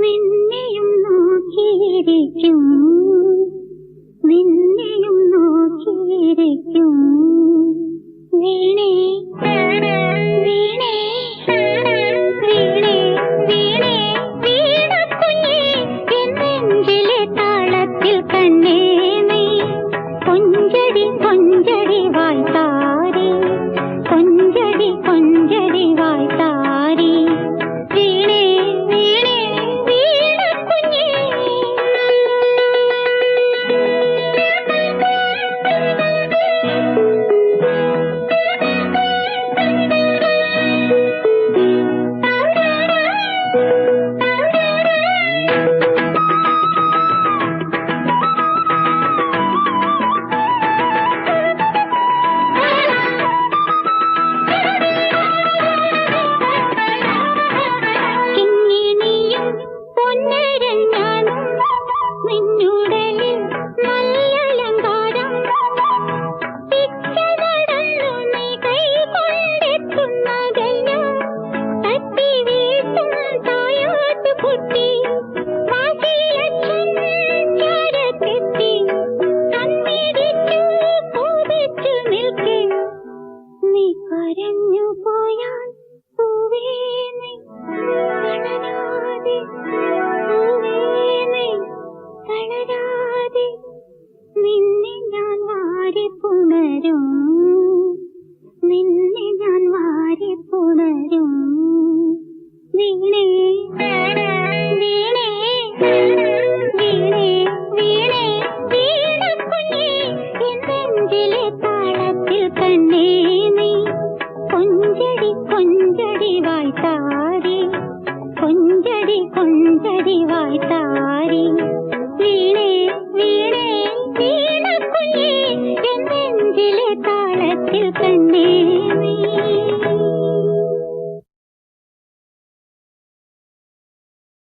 നിന്നെയും നോക്കിയിരിക്കും. നിന്നെയും നോക്കിയിരിക്കും. നീ തുടരും നിന്നെ ഞാൻ വാരി തുടരും വീണേ കൊഞ്ചടി കൊഞ്ചടി വായ്ത്താരി കൊഞ്ചടി വീണേ വീണേ கரத்தில் கண்ணேவி